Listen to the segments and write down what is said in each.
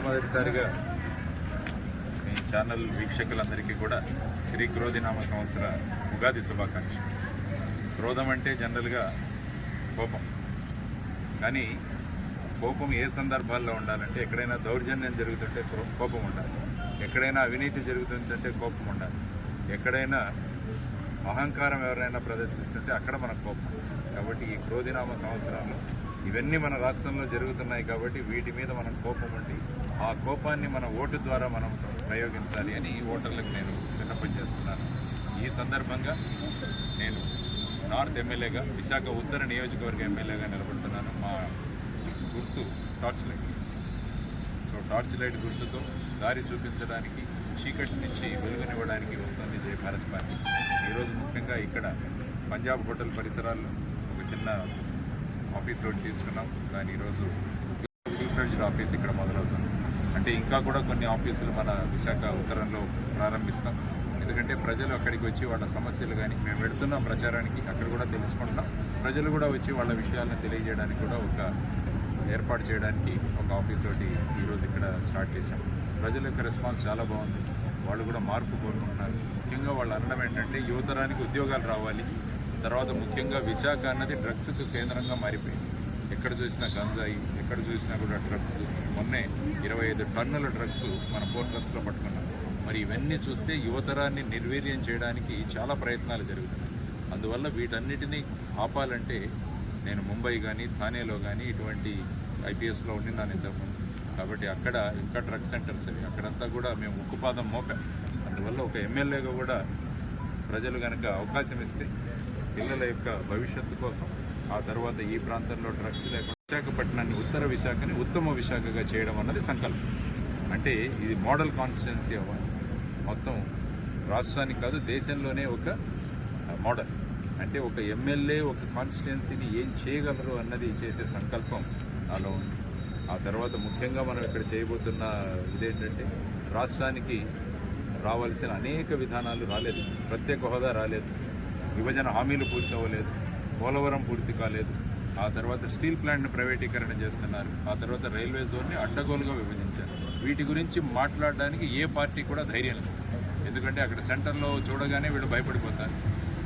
మొట్టమొదటిసారిగా మీ ఛానల్ వీక్షకులందరికీ కూడా శ్రీ క్రోధినామ సంవత్సర ఉగాది శుభాకాంక్ష క్రోధం అంటే జనరల్గా కోపం. కానీ కోపం ఏ సందర్భాల్లో ఉండాలంటే ఎక్కడైనా దౌర్జన్యం జరుగుతుంటే క్రో- కోపం ఉండాలి. ఎక్కడైనా అవినీతి జరుగుతుందంటే కోపం ఉండాలి. ఎక్కడైనా అహంకారం ఎవరైనా ప్రదర్శిస్తుంటే అక్కడ మనకు కోపం కాబట్టి ఈ క్రోధినామ సంవత్సరంలో ఇవన్నీ మన రాష్ట్రంలో జరుగుతున్నాయి కాబట్టి వీటి మీద మనం కోపం ఉండి ఆ కోపాన్ని మన ఓటు ద్వారా మనం ప్రయోగించాలి అని ఈ ఓటర్లకు నేను విన్నపం చేస్తున్నాను. ఈ సందర్భంగా నేను నార్త్ ఎమ్మెల్యేగా విశాఖ ఉత్తర నియోజకవర్గ ఎమ్మెల్యేగా నిలబడుతున్నాను. మా గుర్తు torch light. So torch light గుర్తుతో దారి చూపించడానికి చీకటి నుంచి వెలుగునివ్వడానికి వస్తుంది జయ భారత్ పార్టీ. ఈరోజు ముఖ్యంగా ఇక్కడ పంజాబ్ హోటల్ పరిసరాల్లో ఒక చిన్న ఆఫీస్ రోడ్ తీసుకున్నాం. దాని ఈరోజు ఫుల్ ఆఫీస్ ఇక్కడ మొదలవుతుంది. అంటే ఇంకా కూడా కొన్ని ఆఫీసులు మన విశాఖ ఉత్తరంలో ప్రారంభిస్తాం. ఎందుకంటే ప్రజలు అక్కడికి వచ్చి వాళ్ళ సమస్యలు కానీ మేము పెడుతున్న ప్రచారానికి అక్కడ కూడా తెలుసుకుంటున్నాం. ప్రజలు కూడా వచ్చి వాళ్ళ విషయాలను తెలియజేయడానికి కూడా ఒక ఏర్పాటు చేయడానికి ఒక ఆఫీస్ ఒకటి ఈరోజు ఇక్కడ స్టార్ట్ చేశాం. ప్రజల యొక్క రెస్పాన్స్ చాలా బాగుంది. వాళ్ళు కూడా మార్పు కోరుకుంటున్నారు. ముఖ్యంగా వాళ్ళు అనడం ఏంటంటే యువతరానికి ఉద్యోగాలు రావాలి. తర్వాత ముఖ్యంగా విశాఖ అన్నది డ్రగ్స్కు కేంద్రంగా మారిపోయింది. ఎక్కడ చూసినా గంజాయి ఎక్కడ చూసినా కూడా డ్రగ్స్. మొన్నే ఇరవై ఐదు టన్నుల డ్రగ్స్ మన పోర్ట్రస్లో పట్టుకున్నాం. మరి ఇవన్నీ చూస్తే యువతరాన్ని నిర్వీర్యం చేయడానికి చాలా ప్రయత్నాలు జరుగుతున్నాయి. అందువల్ల వీటన్నిటినీ ఆపాలంటే నేను ముంబై కానీ థానేలో కానీ ఇటువంటి ఐపీఎస్లో ఉండి ఉండినాను ఇంతకుముందు. కాబట్టి అక్కడ ఇంకా డ్రగ్ సెంటర్స్ అవి అక్కడంతా కూడా మేము ఉక్కుపాదం మోపాం. అందువల్ల ఒక ఎమ్మెల్యేగా కూడా ప్రజలు కనుక అవకాశం ఇస్తే పిల్లల యొక్క భవిష్యత్తు కోసం ఆ తర్వాత ఈ ప్రాంతంలో డ్రగ్స్ లేకుండా విశాఖపట్నాన్ని ఉత్తర విశాఖని ఉత్తమ విశాఖగా చేయడం అన్నది సంకల్పం. అంటే ఇది మోడల్ కాన్స్టిట్యున్సీ అవ్వాలి. మొత్తం రాష్ట్రానికి కాదు దేశంలోనే ఒక మోడల్. అంటే ఒక ఎమ్మెల్యే ఒక కాన్స్టిట్యున్సీని ఏం చేయగలరు అన్నది చేసే సంకల్పం నాలో ఉంది. ఆ తర్వాత ముఖ్యంగా మనం ఇక్కడ చేయబోతున్న ఇదేంటంటే రాష్ట్రానికి రావాల్సిన అనేక విధానాలు రాలేదు. ప్రత్యేక హోదా రాలేదు. విభజన హామీలు పూర్తి అవ్వలేదు పోలవరం పూర్తి కాలేదు. ఆ తర్వాత స్టీల్ ప్లాంట్ని ప్రైవేటీకరణ చేస్తున్నారు. ఆ తర్వాత రైల్వే జోన్ని అడ్డగోలుగా విభజించారు. వీటి గురించి మాట్లాడడానికి ఏ పార్టీ కూడా ధైర్యం లేదు. ఎందుకంటే అక్కడ సెంటర్లో చూడగానే వీళ్ళు భయపడిపోతారు.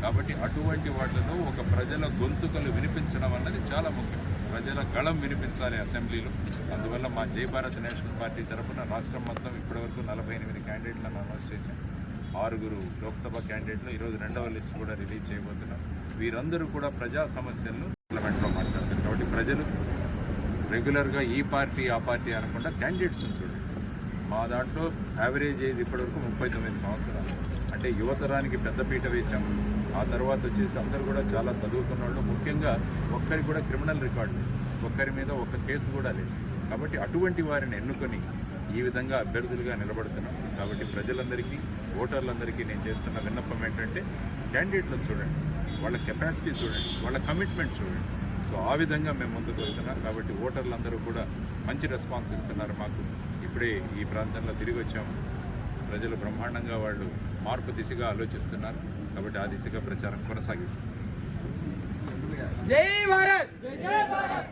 కాబట్టి అటువంటి వాటిలో ఒక ప్రజల గొంతుకలు వినిపించడం అన్నది చాలా ముఖ్యం. ప్రజల గళం వినిపించాలి అసెంబ్లీలో. అందువల్ల మా జై భారత్ నేషనల్ పార్టీ తరఫున రాష్ట్రం మొత్తం ఇప్పటివరకు నలభై ఎనిమిది క్యాండిడేట్లను అనౌన్స్ చేశాం. ఆరుగురు లోక్సభ క్యాండిడేట్లు ఈరోజు రెండవ లిస్ట్ కూడా రిలీజ్ చేయబోతున్నాం వీరందరూ కూడా ప్రజా సమస్యలను పార్లమెంట్లో మాట్లాడతారు. కాబట్టి ప్రజలు రెగ్యులర్గా ఈ పార్టీ ఆ పార్టీ అనకుండా క్యాండిడేట్స్ని చూడండి. మా దాంట్లో యావరేజ్ ఏజ్ ఇప్పటివరకు ముప్పై తొమ్మిది సంవత్సరాలు. అంటే యువతరానికి పెద్దపీట వేశాము. ఆ తర్వాత వచ్చేసి అందరూ కూడా చాలా చదువుకున్న వాళ్ళు ముఖ్యంగా ఒక్కరికి కూడా క్రిమినల్ రికార్డు ఒక్కరి మీద ఒక్క కేసు కూడా లేదు. కాబట్టి అటువంటి వారిని ఎన్నుకొని ఈ విధంగా అభ్యర్థులుగా నిలబడుతున్నాం. కాబట్టి ప్రజలందరికీ ఓటర్లందరికీ నేను చేస్తున్న విన్నపం ఏంటంటే క్యాండిడేట్లను చూడండి వాళ్ళ కెపాసిటీ చూడండి వాళ్ళ కమిట్మెంట్ చూడండి. సో ఆ విధంగా మేము ముందుకు వస్తున్నాం. కాబట్టి ఓటర్లందరూ కూడా మంచి రెస్పాన్స్ ఇస్తున్నారు మాకు. ఇప్పుడే ఈ ప్రాంతంలో తిరిగి వచ్చాము. ప్రజలు బ్రహ్మాండంగా వాళ్ళు మార్పు దిశగా ఆలోచిస్తున్నారు. కాబట్టి ఆ దిశగా ప్రచారం కొనసాగిస్తారు జై భారత్! జై భారత్!